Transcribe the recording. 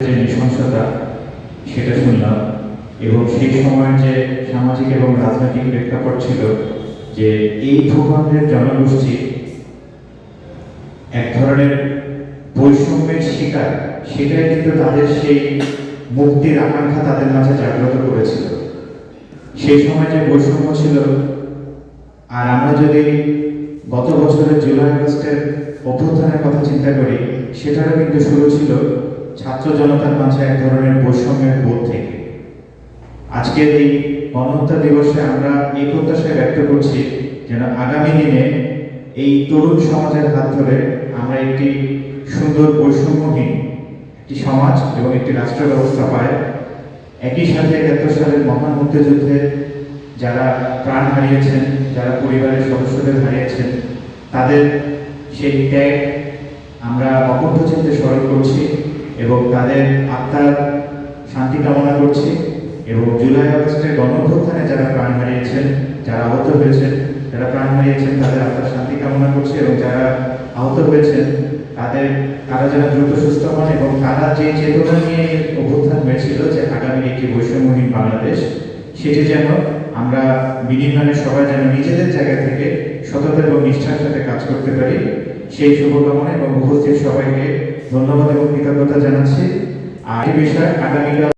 যে নৃশংসতা, সেটা শুনলাম এবং সেই সময় যে সামাজিক এবং রাজনৈতিক প্রেক্ষাপট ছিল যে এই ভূখণ্ডের জনগোষ্ঠী এক ধরনের বৈষম্যের শিকার, সেটাই কিন্তু তাদের সেই মুক্তির আকাঙ্ক্ষা তাদের মাঝে জাগ্রত করেছিল। সেই সময় যে বৈষম্য ছিল, আর আমরা যদি গত বছরের জুলাই আগস্টের অভ্যুত্থানের কথা চিন্তা করি, সেটারও কিন্তু শুরু ছিল ছাত্র জনতার মাঝে এক ধরনের বৈষম্যের বোধ থেকে। আজকের এই গণহত্যা দিবসে আমরা এই প্রত্যাশায় ব্যক্ত করছি যেন আগামী দিনে এই তরুণ সমাজের হাত ধরে আমরা একটি সুন্দর বৈষম্যহীন একটি সমাজ এবং একটি রাষ্ট্র ব্যবস্থা পাই। একই সাথে একাত্তর সালের মহান মুক্তিযুদ্ধে যারা প্রাণ হারিয়েছেন, যারা পরিবারের সদস্যদের হারিয়েছেন, তাদের সেই ত্যাগ আমরা অকুণ্ঠ চিত্তে স্মরণ করছি। এবং তাদের আত্মার শান্তি কামনা করছি এবং জুলাই আগস্টের গণঅভ্যুত্থানে যারা প্রাণ হারিয়েছেন, যারা আহত হয়েছেন, যারা প্রাণ হারিয়েছেন, তাদের আত্মার শান্তি কামনা করছি এবং যারা আহত হয়েছেন, তাদের, তারা যেন দ্রুত সুস্থ হন এবং তারা যে চেতনা নিয়ে অভ্যুত্থান হয়েছিল যে আগামী একটি বৈষম্যহীন বাংলাদেশ, সেটি যেন আমরা বিনির্মাণে সবাই যেন নিজেদের জায়গা থেকে সততা এবং নিষ্ঠার সাথে কাজ করতে পারি, সেই শুভকামনা এবং উপস্থিত সবাইকে ধন্যবাদ এই বিষয়ে আগামীকাল